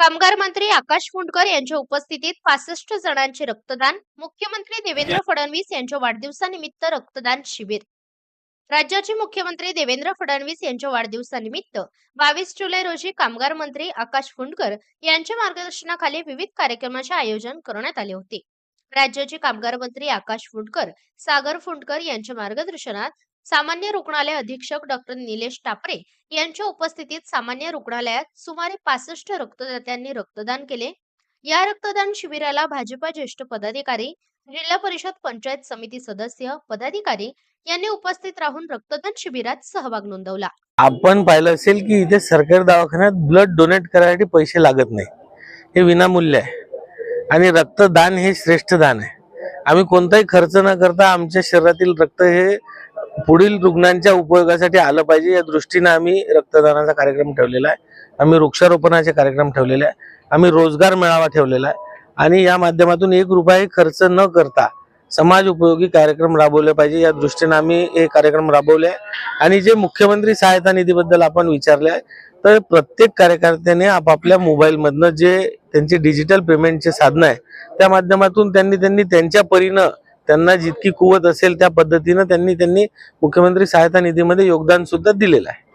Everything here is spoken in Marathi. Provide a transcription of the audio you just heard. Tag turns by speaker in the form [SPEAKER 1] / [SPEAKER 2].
[SPEAKER 1] कामगार मंत्री आकाश फुंडकर यांच्या उपस्थितीत पासष्ट जणांचे रक्तदान. मुख्यमंत्री देवेंद्र फडणवीस यांच्या वाढदिवसानिमित्त रक्तदान शिबिर. राज्याचे मुख्यमंत्री देवेंद्र फडणवीस यांच्या वाढदिवसानिमित्त बावीस जुलै रोजी कामगार मंत्री आकाश फुंडकर यांच्या मार्गदर्शनाखाली विविध कार्यक्रमाचे आयोजन करण्यात आले होते. राज्याचे कामगार मंत्री आकाश फुंडकर सागर फुंडकर यांच्या मार्गदर्शनात सामान्य रुग्णालय अधीक्षक डॉक्टर निलेश टापरे यांच्या उपस्थितीत सामान्य रुग्णालयात सुमारे पासष्ट रक्तदात्यांनी रक्तदान केले. या रक्तदान शिबिराला भाजपा ज्येष्ठ पदाधिकारी जिल्हा परिषद पंचायत समिती सदस्य पदाधिकारी यांनी उपस्थित राहून रक्तदान शिबिरात सहभाग नोंदवला.
[SPEAKER 2] आपण पाहिलं असेल की इथे सरकारी दवाखान्यात ब्लड डोनेट करायसाठी पैसे लागत नाही. हे विनामूल्य आहे. आणि रक्तदान हे श्रेष्ठ दान आहे. आम्ही कोणताही खर्च न करता आमच्या शरीरातील रक्त हे पुढील रुग्णांच्या उपयोगासाठी आलं पाहिजे. या दृष्टीने आम्ही रक्तदानाचा कार्यक्रम ठेवलेला आहे. आम्ही वृक्षारोपणाचे कार्यक्रम ठेवलेले आहे. आम्ही रोजगार मेळावा ठेवलेला आहे. आणि या माध्यमातून एक रुपये खर्च न करता समाज उपयोगी कार्यक्रम राबवले पाहिजे. या दृष्टीने आम्ही हे कार्यक्रम राबवले आहे. आणि जे मुख्यमंत्री सहायता निधीबद्दल आपण विचारले आहे तर प्रत्येक कार्यकर्त्याने आपापल्या मोबाईलमधनं जे त्यांचे डिजिटल पेमेंटचे साधनं आहे त्या माध्यमातून त्यांनी त्यांनी त्यांच्या परीनं त्यांना जितकी कुवत असेल त्या पद्धतीनं त्यांनी त्यांनी मुख्यमंत्री सहायता निधीमध्ये योगदान सुद्धा दिलेलं आहे.